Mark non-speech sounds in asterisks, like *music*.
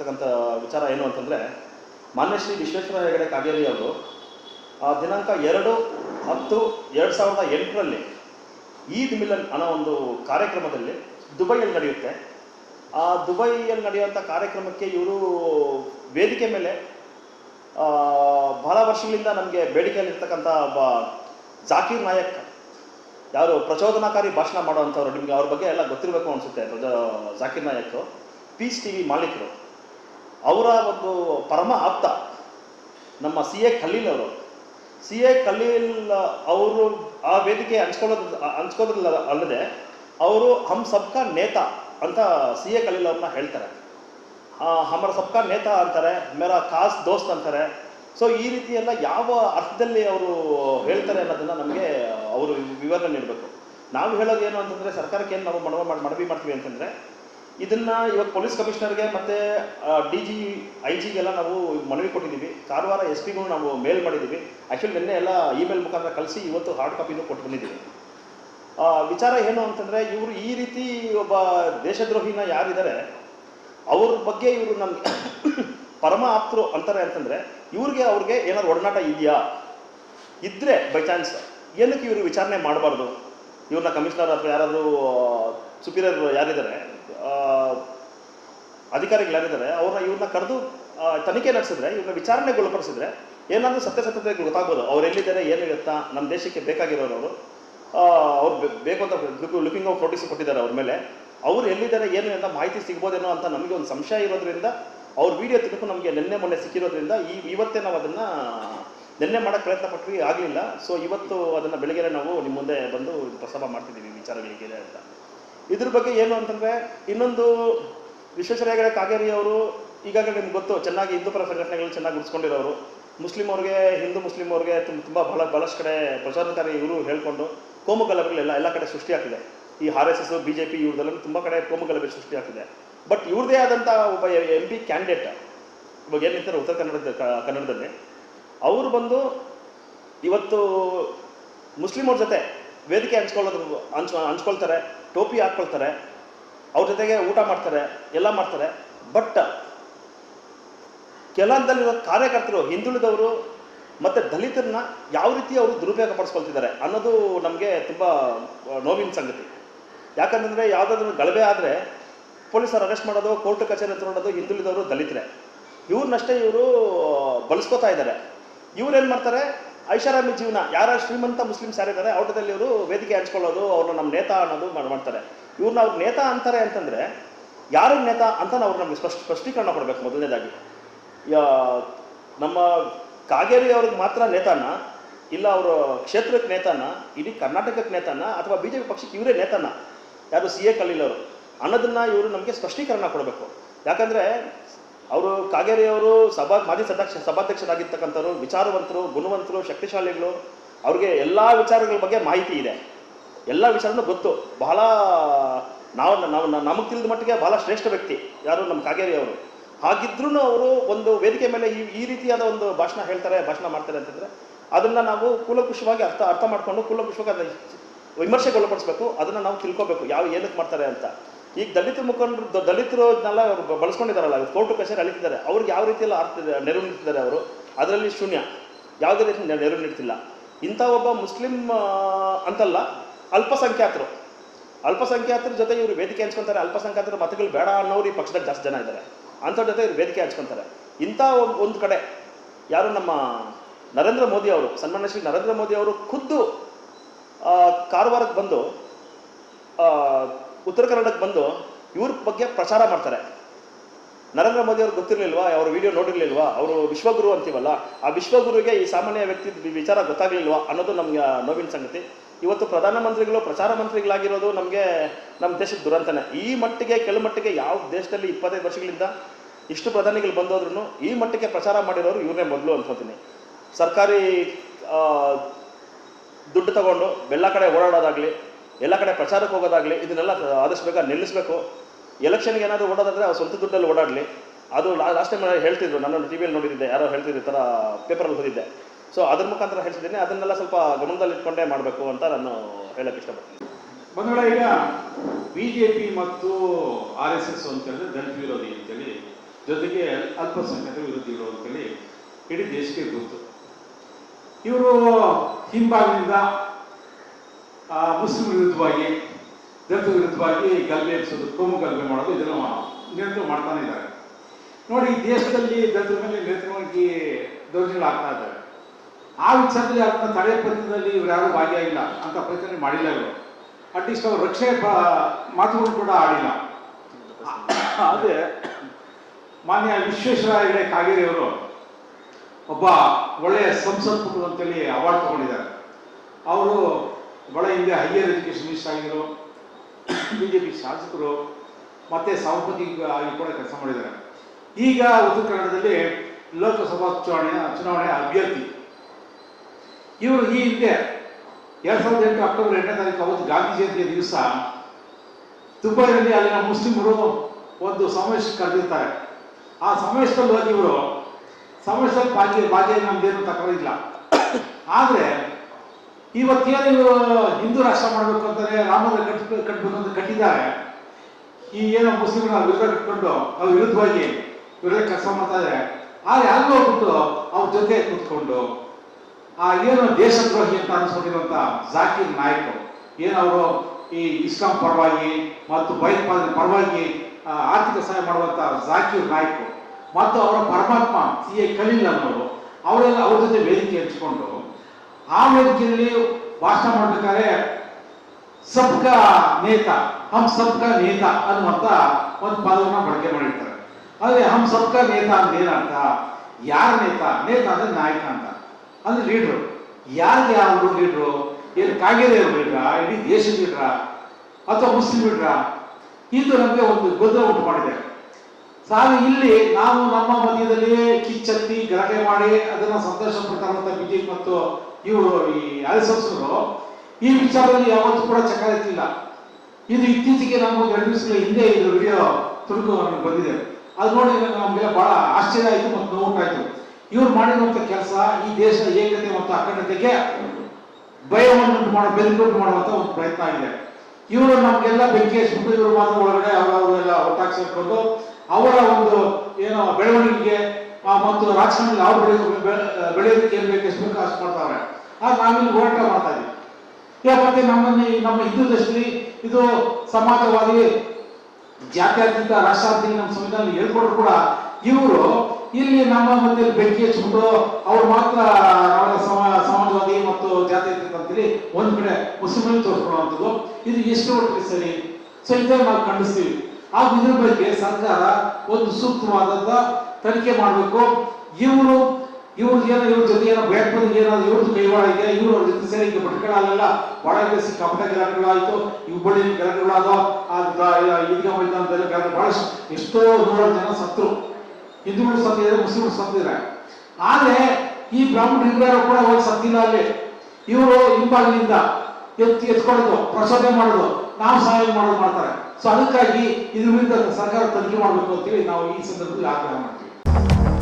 ಏನು ಅಂತಂದರೆ ಮಾನ್ಯ ಶ್ರೀ ವಿಶ್ವೇಶ್ವರ ಹೆಗಡೆ ಕಾಗೇರಿ ಅವರು ಆ, ದಿನಾಂಕ ಎರಡು ಹತ್ತು ಎರಡು ಸಾವಿರದ ಎಂಟರಲ್ಲಿ ಈದ್ ಮಿಲನ್ ಅನ್ನೋ ಒಂದು ಕಾರ್ಯಕ್ರಮದಲ್ಲಿ ದುಬೈಯಲ್ಲಿ ನಡೆಯುತ್ತೆ. ಆ ದುಬೈಯಲ್ಲಿ ನಡೆಯುವಂಥ ಕಾರ್ಯಕ್ರಮಕ್ಕೆ ಇವರು ವೇದಿಕೆ ಮೇಲೆ ಬಹಳ ವರ್ಷಗಳಿಂದ ನಮಗೆ ಬೇಡಿಕೆಯಲ್ಲಿರ್ತಕ್ಕಂಥ ಒಬ್ಬ ಜಾಕೀರ್ ನಾಯಕ್ ಯಾರು ಪ್ರಚೋದನಾಕಾರಿ ಭಾಷಣ ಮಾಡುವಂಥವ್ರು ನಿಮಗೆ ಅವ್ರ ಬಗ್ಗೆ ಎಲ್ಲ ಗೊತ್ತಿರಬೇಕು ಅನಿಸುತ್ತೆ Zakir Naik. Peace T V ಮಾಲೀಕರು. ಅವರ ಒಂದು ಪರಮ ಆಪ್ತ, ನಮ್ಮ ಸಿ ಎ ಖಲೀಲ್ ಅವರು. ಸಿ ಎ ಖಲೀಲ್ ಅವರು ಆ ವೇದಿಕೆ ಹಂಚ್ಕೊಳ್ಳೋದ್ ಹಂಚ್ಕೋದ್ರಲ್ಲ ಅಲ್ಲದೆ, ಅವರು ಹಮ್ ಸಬ್ಕಾ ನೇತಾ ಅಂತ ಸಿ ಎ ಖಲೀಲ್ ಅವ್ರನ್ನ ಹೇಳ್ತಾರೆ. ಹಮರ ಸಬ್ಕಾ ನೇತಾ ಅಂತಾರೆ, ಮೇರಾ ಖಾಸ್ ದೋಸ್ತ್ ಅಂತಾರೆ. ಸೊ ಈ ರೀತಿ ಎಲ್ಲ ಯಾವ ಅರ್ಥದಲ್ಲಿ ಅವರು ಹೇಳ್ತಾರೆ ಅನ್ನೋದನ್ನ ನಮಗೆ ಅವರು ವಿವರಣೆ ನೀಡಬೇಕು. ನಾವು ಹೇಳೋದು ಏನು ಅಂತಂದ್ರೆ, ಸರ್ಕಾರಕ್ಕೆ ಏನು ನಾವು ಮನವಿ ಮಾಡ್- ಮನವಿ ಮಾಡ್ತೀವಿ ಅಂತಂದ್ರೆ ಇದನ್ನ ಇವಾಗ ಪೊಲೀಸ್ ಕಮಿಷನರ್ಗೆ ಮತ್ತೆ ಡಿ ಜಿ ಐ ಜಿಗೆಲ್ಲ ನಾವು ಮನವಿ ಕೊಟ್ಟಿದ್ದೀವಿ. ಕಾರವಾರ ಎಸ್ ಪಿಗೂ ನಾವು ಮೇಲ್ ಮಾಡಿದ್ದೀವಿ. ಆ್ಯಕ್ಚುಲಿ ನಿನ್ನೆ ಎಲ್ಲ ಇಮೇಲ್ ಮುಖಾಂತರ ಕಳಿಸಿ ಇವತ್ತು ಹಾರ್ಡ್ ಕಾಪಿನೂ ಕೊಟ್ಟು ಬಂದಿದ್ದೀವಿ. ವಿಚಾರ ಏನು ಅಂತಂದ್ರೆ, ಇವರು ಈ ರೀತಿ ಒಬ್ಬ ದೇಶದ್ರೋಹಿನ ಯಾರಿದ್ದಾರೆ, ಅವ್ರ ಬಗ್ಗೆ ಇವರು ನಮ್ಮ *coughs* ಪರಮ ಆಪ್ತರು ಅಂತಾರೆ ಅಂತಂದ್ರೆ, ಇವ್ರಿಗೆ ಅವ್ರಿಗೆ ಏನಾದ್ರು ಒಡನಾಟ ಇದೆಯಾ? ಇದ್ರೆ ಬೈ ಚಾನ್ಸ್ ಏನಕ್ಕೆ ಇವರು ವಿಚಾರಣೆ ಮಾಡಬಾರ್ದು? ಇವ್ರನ್ನ ಕಮಿಷನರ್ ಅಥವಾ ಯಾರಾದರೂ ಸುಪೀರಿಯರ್ ಯಾರಿದ್ದಾರೆ ಅಧಿಕಾರಿಗಳು ಯಾರಿದ್ದಾರೆ, ಅವ್ರನ್ನ ಇವ್ರನ್ನ ಕರೆದು ತನಿಖೆ ನಡೆಸಿದ್ರೆ, ಇವ್ರನ್ನ ವಿಚಾರಣೆಗೊಳಪಡಿಸಿದ್ರೆ ಏನಾದರೂ ಸತ್ಯಾಸತ್ಯತೆ ಗೊತ್ತಾಗ್ಬೋದು. ಅವ್ರು ಎಲ್ಲಿದ್ದಾರೆ, ಏನು ಇರುತ್ತಾ ನಮ್ಮ ದೇಶಕ್ಕೆ ಬೇಕಾಗಿರೋರು ಅವರು. ಅವ್ರು ಬೇಕು ಅಂತ ಲುಕಿಂಗ್ ಔಟ್ ನೋಟಿಸ್ ಕೊಟ್ಟಿದ್ದಾರೆ ಅವ್ರ ಮೇಲೆ. ಅವ್ರು ಎಲ್ಲಿದ್ದಾರೆ, ಏನು ಅಂತ ಮಾಹಿತಿ ಸಿಗ್ಬೋದೇನೋ ಅಂತ ನಮಗೆ ಒಂದು ಸಂಶಯ ಇರೋದ್ರಿಂದ, ಅವ್ರ ವಿಡಿಯೋ ತಿಳ್ಕೊಂಡು ನಮಗೆ ನಿನ್ನೆ ಮೊನ್ನೆ ಸಿಕ್ಕಿರೋದ್ರಿಂದ ಈ, ಇವತ್ತೇ ನಾವು ಅದನ್ನು ನಿನ್ನೆ ಮಾಡೋಕ್ಕೆ ಪ್ರಯತ್ನ ಪಟ್ವಿ, ಆಗಲಿಲ್ಲ. ಸೊ ಇವತ್ತು ಅದನ್ನು ಬೆಳಗ್ಗೆ ನಾವು ನಿಮ್ಮ ಮುಂದೆ ಬಂದು ಪ್ರಸ್ತಾಪ ಮಾಡ್ತಿದ್ದೀವಿ, ವಿಚಾರಗಳಿಗೆ ಅಂತ. ಇದ್ರ ಬಗ್ಗೆ ಏನು ಅಂತಂದರೆ, ಇನ್ನೊಂದು ವಿಶ್ವೇಶ್ವರ ಹೆಗಡೆ ಕಾಗೇರಿ ಅವರು, ಈಗಾಗಲೇ ನಿಮ್ಗೆ ಗೊತ್ತು, ಚೆನ್ನಾಗಿ ಹಿಂದೂ ಪರ ಸಂಘಟನೆಗಳು ಚೆನ್ನಾಗಿ ಗುರುಸ್ಕೊಂಡಿರೋರು ಮುಸ್ಲಿಂ ಅವ್ರಿಗೆ, ಹಿಂದೂ ಮುಸ್ಲಿಂ ಅವ್ರಿಗೆ ತುಂಬ ತುಂಬ ಬಹಳ, ಬಹಳಷ್ಟು ಕಡೆ ಪ್ರಚಾರಕಾರಿ ಇವರು ಹೇಳ್ಕೊಂಡು ಕೋಮು ಗಲಭೆಗಳೆಲ್ಲ ಎಲ್ಲ ಕಡೆ ಸೃಷ್ಟಿಯಾಗ್ತಿದೆ ಈ R S S, B J P ಇವ್ರದೆಲ್ಲ ತುಂಬ ಕಡೆ ಕೋಮು ಗಲಭೆ ಸೃಷ್ಟಿಯಾಗ್ತಿದೆ ಬಟ್ ಇವ್ರದೇ ಆದಂಥ ಒಬ್ಬ ಎಂ ಪಿ ಕ್ಯಾಂಡಿಡೇಟ್ ಇವಾಗ ಏನು ನಿಂತಾರೆ ಉತ್ತರ ಕನ್ನಡದ, ಕನ್ನಡದಲ್ಲಿ ಅವರು ಬಂದು ಇವತ್ತು ಮುಸ್ಲಿಮರ ಜೊತೆ ವೇದಿಕೆ ಹಂಚ್ಕೊಳ್ಳೋದು ಹಂಚ್, ಹಂಚ್ಕೊಳ್ತಾರೆ, ಟೋಪಿ ಹಾಕ್ಕೊಳ್ತಾರೆ, ಅವ್ರ ಜೊತೆಗೆ ಊಟ ಮಾಡ್ತಾರೆ, ಎಲ್ಲ ಮಾಡ್ತಾರೆ. ಬಟ್ ಕೆಲವೊಂದಲ್ಲಿರೋ ಕಾರ್ಯಕರ್ತರು, ಹಿಂದುಳಿದವರು ಮತ್ತು ದಲಿತರನ್ನ ಯಾವ ರೀತಿ ಅವರು ದುರುಪಯೋಗ ಪಡಿಸ್ಕೊಳ್ತಿದ್ದಾರೆ ಅನ್ನೋದು ನಮಗೆ ತುಂಬ ನೋವಿನ ಸಂಗತಿ. ಯಾಕಂತಂದರೆ ಯಾವುದಾದ್ರೂ ಗಲಭೆ ಆದರೆ ಪೊಲೀಸರು ಅರೆಸ್ಟ್ ಮಾಡೋದು, ಕೋರ್ಟ್ ಕಚೇರಿ ಹತ್ರ ನೋಡೋದು ಹಿಂದುಳಿದವರು ದಲಿತರೆ. ಇವ್ರನ್ನಷ್ಟೇ ಇವರು ಬಳಸ್ಕೋತಾ ಇದ್ದಾರೆ. ಇವ್ರು ಏನು ಮಾಡ್ತಾರೆ? ಐಷಾರಾಮಿ ಜೀವನ. ಯಾರ ಶ್ರೀಮಂತ ಮುಸ್ಲಿಮ್ಸ್ ಯಾರಿದ್ದಾರೆ, ಔಟದಲ್ಲಿ ಇವರು ವೇದಿಕೆ ಹಂಚ್ಕೊಳ್ಳೋದು ಅವ್ರನ್ನ ನಮ್ಮ ನೇತಾ ಅನ್ನೋದು ಮಾಡ್- ಮಾಡ್ತಾರೆ. ಇವ್ರನ್ನ ಅವ್ರ ನೇತಾ ಅಂತಾರೆ ಅಂತಂದರೆ, ಯಾರಿಗೆ ನೇತಾ ಅಂತ ನಾವು ನಮಗೆ ಸ್ಪಷ್ಟ, ಸ್ಪಷ್ಟೀಕರಣ ಕೊಡಬೇಕು ಮೊದಲನೇದಾಗಿ. ನಮ್ಮ ಕಾಗೇರಿ ಅವ್ರಿಗೆ ಮಾತ್ರ ನೇತಾನ? ಇಲ್ಲ ಅವರು ಕ್ಷೇತ್ರಕ್ಕೆ ನೇತಾನ? ಇಡೀ ಕರ್ನಾಟಕಕ್ಕೆ ನೇತಾನ? ಅಥವಾ ಬಿ ಜೆ ಪಿ ಪಕ್ಷಕ್ಕೆ ಇವರೇ ನೇತಾನ? ಯಾರು ಸಿ ಎ ಕಲೀಲವರು ಅನ್ನೋದನ್ನ ಇವರು ನಮಗೆ ಸ್ಪಷ್ಟೀಕರಣ ಕೊಡಬೇಕು. ಯಾಕಂದರೆ ಅವರು ಕಾಗೇರಿಯವರು ಸಭಾ, ಮಾಜಿ ಸದಾಕ್ಷ ಸಭಾಧ್ಯಕ್ಷರಾಗಿರ್ತಕ್ಕಂಥವ್ರು, ವಿಚಾರವಂತರು, ಗುಣವಂತರು, ಶಕ್ತಿಶಾಲಿಗಳು, ಅವ್ರಿಗೆ ಎಲ್ಲ ವಿಚಾರಗಳ ಬಗ್ಗೆ ಮಾಹಿತಿ ಇದೆ. ಎಲ್ಲ ವಿಚಾರನೂ ಗೊತ್ತು. ಬಹಳ, ನಾವು ನಾವು, ನಮಗೆ ತಿಳಿದ ಮಟ್ಟಿಗೆ ಬಹಳ ಶ್ರೇಷ್ಠ ವ್ಯಕ್ತಿ ಯಾರು? ನಮ್ಮ ಕಾಗೇರಿ ಅವರು. ಹಾಗಿದ್ರೂ ಅವರು ಒಂದು ವೇದಿಕೆ ಮೇಲೆ ಈ ಈ ರೀತಿಯಾದ ಒಂದು ಭಾಷಣ ಹೇಳ್ತಾರೆ, ಭಾಷಣ ಮಾಡ್ತಾರೆ ಅಂತಂದರೆ ಅದನ್ನು ನಾವು ಕೂಲಂಕುಷವಾಗಿ ಅರ್ಥ ಅರ್ಥ ಮಾಡಿಕೊಂಡು ಕೂಲಂಕುಷವಾಗಿ ಅದನ್ನು ವಿಮರ್ಶೆಗೊಳಪಡಿಸ್ಬೇಕು. ಅದನ್ನು ನಾವು ತಿಳ್ಕೊಬೇಕು. ಯಾವ ಏನಕ್ಕೆ ಮಾಡ್ತಾರೆ ಅಂತ. ಈಗ ದಲಿತ ಮುಖಂಡರು ದಲಿತರು ಬ- ಬಳಸ್ಕೊಂಡಿದ್ದಾರಲ್ಲ ಕೋರ್ಟು ಕಚೇರಿ ಅಳಿತಿದ್ದಾರೆ. ಅವ್ರಿಗೆ ಯಾವ ರೀತಿಯಲ್ಲಿ ಅರ್ಥ ನೆರವು ನೀಡ್ತಿದ್ದಾರೆ ಅವರು? ಅದರಲ್ಲಿ ಶೂನ್ಯ. ಯಾವುದೇ ರೀತಿ ನೆರವು ನೀಡ್ತಿಲ್ಲ. ಇಂಥ ಒಬ್ಬ ಮುಸ್ಲಿಂ ಅಂತಲ್ಲ, ಅಲ್ಪಸಂಖ್ಯಾತರು. ಅಲ್ಪಸಂಖ್ಯಾತರ ಜೊತೆ ಇವರು ವೇದಿಕೆ ಹಂಚ್ಕೊತಾರೆ. ಅಲ್ಪಸಂಖ್ಯಾತರ ಮತಗಳು ಬೇಡ ಅನ್ನೋರು ಈ ಪಕ್ಷದಲ್ಲಿ ಜಾಸ್ತಿ ಜನ ಇದ್ದಾರೆ. ಅಂಥವ್ರ ಜೊತೆ ಇವರು ವೇದಿಕೆ ಹಂಚ್ಕೊತಾರೆ. ಇಂಥ ಒಂದ್- ಕಡೆ ಯಾರು ನಮ್ಮ ನರೇಂದ್ರ ಮೋದಿ ಅವರು, ಸನ್ಮಾನ್ಯ ಶ್ರೀ ನರೇಂದ್ರ ಮೋದಿ ಅವರು ಖುದ್ದು ಕಾರವಾರಕ್ಕೆ ಬಂದು ಉತ್ತರ ಕನ್ನಡಕ್ಕೆ ಬಂದು ಇವ್ರ ಬಗ್ಗೆ ಪ್ರಚಾರ ಮಾಡ್ತಾರೆ. ನರೇಂದ್ರ ಮೋದಿ ಅವ್ರಿಗೆ ಗೊತ್ತಿರಲಿಲ್ವಾ? ಅವ್ರ ವಿಡಿಯೋ ನೋಡಿರ್ಲಿಲ್ವಾ? ಅವರು ವಿಶ್ವಗುರು ಅಂತೀವಲ್ಲ, ಆ ವಿಶ್ವಗುರುಗೆ ಈ ಸಾಮಾನ್ಯ ವ್ಯಕ್ತಿ ವಿಚಾರ ಗೊತ್ತಾಗ್ಲಿಲ್ವಾ ಅನ್ನೋದು ನಮಗೆ ನೋವಿನ ಸಂಗತಿ. ಇವತ್ತು ಪ್ರಧಾನಮಂತ್ರಿಗಳು ಪ್ರಚಾರ ಮಂತ್ರಿಗಳಾಗಿರೋದು ನಮಗೆ ನಮ್ಮ ದೇಶದ ದುರಂತನೇ. ಈ ಮಟ್ಟಿಗೆ, ಕೆಲ ಮಟ್ಟಿಗೆ ಯಾವ ದೇಶದಲ್ಲಿ ಇಪ್ಪತ್ತೈದು ವರ್ಷಗಳಿಂದ ಇಷ್ಟು ಪ್ರಧಾನಿಗಳು ಬಂದೋದ್ರೂ ಈ ಮಟ್ಟಿಗೆ ಪ್ರಚಾರ ಮಾಡಿರೋರು ಇವ್ರನ್ನೇ ಮೊದಲು ಅನ್ಕೋತೀನಿ. ಸರ್ಕಾರಿ ದುಡ್ಡು ತಗೊಂಡು ಬೆಲ್ಲ ಕಡೆ ಓಡಾಡೋದಾಗ್ಲಿ ಎಲ್ಲ ಕಡೆ ಪ್ರಚಾರಕ್ಕೆ ಹೋಗೋದಾಗಲಿ, ಇದನ್ನೆಲ್ಲ ಆದಷ್ಟು ಬೇಗ ನಿಲ್ಲಿಸಬೇಕು. ಎಲೆಕ್ಷನ್ಗೆ ಏನಾದರೂ ಓಡೋದಾದರೆ ಅವ್ರು ಸ್ವಂತ ದುಡ್ಡಲ್ಲಿ ಓಡಾಡಲಿ. ಅದು ಲಾಸ್ಟ್ ಟೈಮ್ ಹೇಳ್ತಿದ್ರು ನಾನು ಟಿ ವಿಯಲ್ಲಿ ನೋಡಿದ್ದೆ, ಯಾರೋ ಹೇಳ್ತಿದ್ರು ಈ ಥರ ಪೇಪರಲ್ಲಿ ಓದಿದ್ದೆ. ಸೊ ಅದ್ರ ಮುಖಾಂತರ ಹೇಳ್ತಿದ್ದೀನಿ, ಅದನ್ನೆಲ್ಲ ಸ್ವಲ್ಪ ಗಮನದಲ್ಲಿ ಇಟ್ಕೊಂಡೇ ಮಾಡಬೇಕು ಅಂತ ನಾನು ಹೇಳಕ್ಕೆ ಇಷ್ಟಪಡ್ತೀನಿ. ಬಂಧುಗಳ, ಈಗ ಬಿ ಜೆ ಪಿ ಮತ್ತು ಆರ್ ಎಸ್ ಎಸ್ ಅಂತ ಹೇಳಿದ್ರೆ ದಲಿತ ವಿರೋಧಿ ಅಂತೇಳಿ ಜೊತೆಗೆ ಅಲ್ಪಸಂಖ್ಯಾತ ವಿರೋಧಿಗಳು ಅಂತೇಳಿ ಇಡೀ ದೇಶಕ್ಕೆ ಗೊತ್ತು. ಇವರು ಹಿಂಭಾಗದಿಂದ ಮುಸ್ಲಿಂ ವಿರುದ್ಧವಾಗಿ, ದಲಿತ ವಿರುದ್ಧವಾಗಿ ಗಲ್ಭೆ ಎಬ್ಸೋದು, ಕೋಮು ಗಲ್ಭೆ ಮಾಡೋದು ಇದನ್ನು ನಿರಂತರ ಮಾಡ್ತಾನೆ ಇದ್ದಾರೆ. ನೋಡಿ ದೇಶದಲ್ಲಿ ದಲಿತರ ಮೇಲೆ ನಿರಂತರವಾಗಿ ದೌರ್ಜನ್ಯಗಳಾಗ್ತಾ ಇದ್ದಾರೆ ಆ ವಿಚಾರದಲ್ಲಿ ಅದನ್ನ ತಡೆಯ ಪ್ರಯತ್ನದಲ್ಲಿ ಇವ್ರು ಯಾರು ಭಾಗಿಯಾಗಿಲ್ಲ ಅಂತ ಪ್ರಯತ್ನ ಮಾಡಿಲ್ಲ ಇವರು. ಅಟ್ಲೀಸ್ಟ್ ಅವರು ರಕ್ಷೆ ಮಾತುಗಳು ಕೂಡ ಆಡಿಲ್ಲ. ಅದೇ, ಮಾನ್ಯ ವಿಶ್ವೇಶ್ವರ ಹೆಗಡೆ ಕಾಗೇರಿ ಅವರು ಒಬ್ಬ ಒಳ್ಳೆಯ ಸಂಸತ್ ಅಂತೇಳಿ ಅವಾರ್ಡ್ ತಗೊಂಡಿದ್ದಾರೆ. ಅವರು ಬಹಳ ಹಿಂದೆ ಹೈಯರ್ ಎಜುಕೇಶನ್ ಮಿನಿಸ್ಟರ್ ಆಗಿದ್ರು ಬಿ ಜೆ ಪಿ ಶಾಸಕರು, ಮತ್ತೆ ಸಭಾಪತಿ ಆಗಿ ಕೂಡ ಕೆಲಸ ಮಾಡಿದ್ದಾರೆ. ಈಗ ಉತ್ತರ ಕನ್ನಡದಲ್ಲಿ ಲೋಕಸಭಾ ಚುನಾವಣೆಯ ಚುನಾವಣೆ ಅಭ್ಯರ್ಥಿ. ಇವರು ಈ ಹಿಂದೆ ಎರಡ್ ಸಾವಿರದ ಎಂಟು ಅಕ್ಟೋಬರ್ ಎಂಟನೇ ತಾರೀಕು ಅವತ್ತು ಗಾಂಧಿ ಜಯಂತಿಯ ದಿವಸ ದುಬೈನಲ್ಲಿ ಅಲ್ಲಿನ ಮುಸ್ಲಿಮರು ಒಂದು ಸಮಾವೇಶ ಕರೆದಿರ್ತಾರೆ. ಆ ಸಮಾವೇಶದಲ್ಲಿ ಹೋಗಿ ಇವರು ಸಮಾವೇಶದಲ್ಲಿ ಭಾಗ್ಯ ಭಾಗ್ಯ ನಮ್ದೇನು ಇಲ್ಲ ಆದರೆ ಇವತ್ತೇನು ಹಿಂದೂ ರಾಷ್ಟ್ರ ಮಾಡಬೇಕು ಅಂತಾರೆ ರಾಮನ ಕಟ್ ಕಟ್ಟಬೇಕು ಅಂತ ಕಟ್ಟಿದ್ದಾರೆ. ಈ ಏನೋ ಮುಸ್ಲಿಮರ ವಿರುದ್ಧ ಕಟ್ಕೊಂಡು ಅವ್ರ ವಿರುದ್ಧವಾಗಿ ವಿರುದ್ಧ ಕೆಲಸ ಮಾಡ್ತಾ ಇದ್ದಾರೆ ಆದ್ರೆ ಅಲ್ಲಿ ಹೋಗ್ಬಿಟ್ಟು ಅವ್ರ ಜೊತೆ ಕೂತ್ಕೊಂಡು ಆ ಏನು ದೇಶದ್ರೋಹಿ ಅಂತ ಅನಿಸ್ಕೊಂಡಿರುವಂತ ಜಾಕಿರ್ ನಾಯಕ್. ಏನವರು ಈ ಇಸ್ಲಾಂ ಪರವಾಗಿ ಮತ್ತು ಭಯೋತ್ಪಾದನೆ ಪರವಾಗಿ ಆರ್ಥಿಕ ಸಹಾಯ ಮಾಡುವಂತ ಜಾಕಿರ್ ನಾಯಕ್. ಮತ್ತು ಅವರ ಪರಮಾತ್ಮ ಸಿ ಎ ಕಲೀಲ್ ಅನ್ನೋರು, ಅವರೆಲ್ಲ ಅವ್ರ ಜೊತೆ ವೇದಿಕೆ ಹಂಚಿಕೊಂಡು ಆ ವೇದಿಕೆಯಲ್ಲಿ ಭಾಷಣ ಮಾಡ್ಬೇಕಾದ್ರೆ ಸಬ್ಕ ನೇತ, ಹಮ್ ಸಬ್ಕ ನೇತಾ ಅನ್ನುವಂತ ಒಂದು ಪದವನ್ನ ಬಳಕೆ ಮಾಡಿರ್ತಾರೆ. ಆದ್ರೆ ಹಮ್ ಸಬ್ಕಾ ನೇತಾ ಅಂತ ಏನಂತ? ಯಾರ ನೇತಾ? ನೇತಾ ಅಂದ್ರೆ ನಾಯಕ ಅಂತ. ಅಂದ್ರೆ ಲೀಡ್ರು. ಯಾರಿಗೆ ಯಾರು ಲೀಡ್ರು? ಏನು ಕಾಗೇರಿ ಲೀಡ್ರ? ಇಡೀ ದೇಶದ ಲೀಡ್ರಾ? ಅಥವಾ ಮುಸ್ಲಿಂ ಲೀಡ್ರಾ? ಇದು ನಮಗೆ ಒಂದು ಗೊಂದಲ ಉಂಟು ಮಾಡಿದೆ. ಸಾಲು ಇಲ್ಲಿ ನಾವು ನಮ್ಮ ಮಧ್ಯದಲ್ಲಿ ಕಿಚ್ಚತ್ತಿ ಗಲಾಟೆ ಮಾಡಿ ಅದನ್ನ ಸಂತೋಷ ಪಡ್ತಾರಂತ ಬಿಜೆಪಿ ಮತ್ತು ಇವರು ಈ ಆರ್ಎಸ್ಎಸ್ನವರು ಈ ವಿಚಾರದಲ್ಲಿ ಯಾವತ್ತೂ ಕೂಡ ಚಕಾರ ಇದು ಇತ್ತೀಚೆಗೆ ಒಂದು ಎರಡು ದಿವಸಗಳ ಹಿಂದೆ ಇದು ವಿಡಿಯೋ ತುಣುಕು ನಮಗೆ ಬಂದಿದೆ. ಅದು ನೋಡಿ ನಮಗೆಲ್ಲ ಬಹಳ ಆಶ್ಚರ್ಯ ಆಯಿತು ಮತ್ತು ನೋವುಂಟಾಯ್ತು ಇವ್ರು ಮಾಡಿರುವಂಥ ಕೆಲಸ, ಈ ದೇಶದ ಏಕತೆ ಮತ್ತು ಅಖಂಡತೆಗೆ ಭಯವನ್ನುಂಟು ಮಾಡೋ, ಬೆದರಿಕೆ ಮಾಡುವಂಥ ಒಂದು ಪ್ರಯತ್ನ ಆಗಿದೆ. ಇವರು ನಮಗೆಲ್ಲ ಬೆಂಕಿ ಹಚ್ಬಿಟ್ಟು ಇವರು ಮಾತ್ರ ಒಳಗಡೆ ಅವರವರೆಲ್ಲ ಅವರ ಒಂದು ಏನೋ ಬೆಳವಣಿಗೆಗೆ ಮತ್ತು ರಾಜಕಾರಣದಲ್ಲಿ ಅವ್ರು ಬೆಳೆಯೋದು ಬೆಳೆಯೋದಕ್ಕೆ ಏನ್ ಬೇಕು ಎಷ್ಟು ಬೇಕು ಅಷ್ಟು ಮಾಡ್ತಾವ್ರೆ ಆಗ ನಾವಿಲ್ಲಿ ಹೋರಾಟ ಮಾಡ್ತಾ ಇದ್ದೀವಿ. ಮತ್ತೆ ನಮ್ಮನ್ನ ನಮ್ಮ ಹಿಂದೂ ದೃಷ್ಟಿ ಇದು ಸಮಾಜವಾದಿ ಜಾತ್ಯಾತೀತ ರಾಷ್ಟ್ರಾತೀತ ನಮ್ಮ ಸಂವಿಧಾನ ಹೇಳ್ಕೊಟ್ರು ಕೂಡ ಇವರು ಇಲ್ಲಿ ನಮ್ಮ ಮಧ್ಯೆ ಬೆಂಕಿ ಹಚ್ಬಿಟ್ಟು ಅವ್ರು ಮಾತ್ರ ಸಮಾಜವಾದಿ ಮತ್ತು ಜಾತ್ಯಾತೀತ ಅಂತೇಳಿ ಒಂದ್ ಕಡೆ ಮುಸ್ಲಿಮಲ್ಲಿ ತೋರಿಸ್ಕೊಳ್ಳುವಂಥದ್ದು. ಇದು ಎಷ್ಟು ಒಟ್ಟಿಗೆ ಸರಿ. ಸೊ ನಾವು ಖಂಡಿಸ್ತೀವಿ. ಆ ಇದ್ರ ಬಗ್ಗೆ ಸರ್ಕಾರ ಒಂದು ಸೂಕ್ತವಾದಂತ ತನಿಖೆ ಮಾಡಬೇಕು. ಇವರು ಇವ್ರಿಗೆ ಏನೋ, ಇವ್ರ ಜೊತೆ ಏನೋ ಭಯೋತ್ಪಾದನೆ ಏನೋ, ಇವ್ರದ್ದು ಕೈವಾಡ ಇದೆ, ಇವರು ಅವ್ರ ಜೊತೆ ಸೇರಿ ಈಗ ಭಟ್ಕಳಲ್ಲೆಲ್ಲ ಒಳಗೆ ಸಿಕ್ಕಾಪಟ್ಟೆ ಗಲಾಟೆಗಳಾಯ್ತು. ಹುಬ್ಬಳ್ಳಿ ಗಲಾಟೆಗಳಾದೋ ಆ ಈದ್ಗಾ ಮೈದಾನದಲ್ಲಿ ಬಹಳಷ್ಟು ಎಷ್ಟೋ ನೂರಾರು ಜನ ಸತ್ರು ಹಿಂದೂಗಳು ಸತ್ತಿದ್ದಾರೆ ಮುಸ್ಲಿಮರು ಸತ್ತಿದ್ದಾರೆ. ಆದ್ರೆ ಈ ಬ್ರಾಹ್ಮಣರು ಕೂಡ ಹೋಗಿ ಸತ್ತಿಲ್ಲ ಅಲ್ಲಿ. ಇವರು ಹಿಂಬಾಗಿಲಿಂದ ಎತ್ತಿ ಎತ್ಕೊಳ್ಳೋದು ಪ್ರಚೋದನೆ ಮಾಡೋದು, ನಾವು ಸಹಾಯ ಮಾಡೋದು ಮಾಡ್ತಾರೆ. ಸೊ ಅದಕ್ಕಾಗಿ ಇದ್ರ ಸರ್ಕಾರ ತನಿಖೆ ಮಾಡಬೇಕು ಅಂತೇಳಿ ನಾವು ಈ ಸಂದರ್ಭದಲ್ಲಿ ಆಗ್ರಹ ಮಾಡ್ತೀವಿ. Thank you.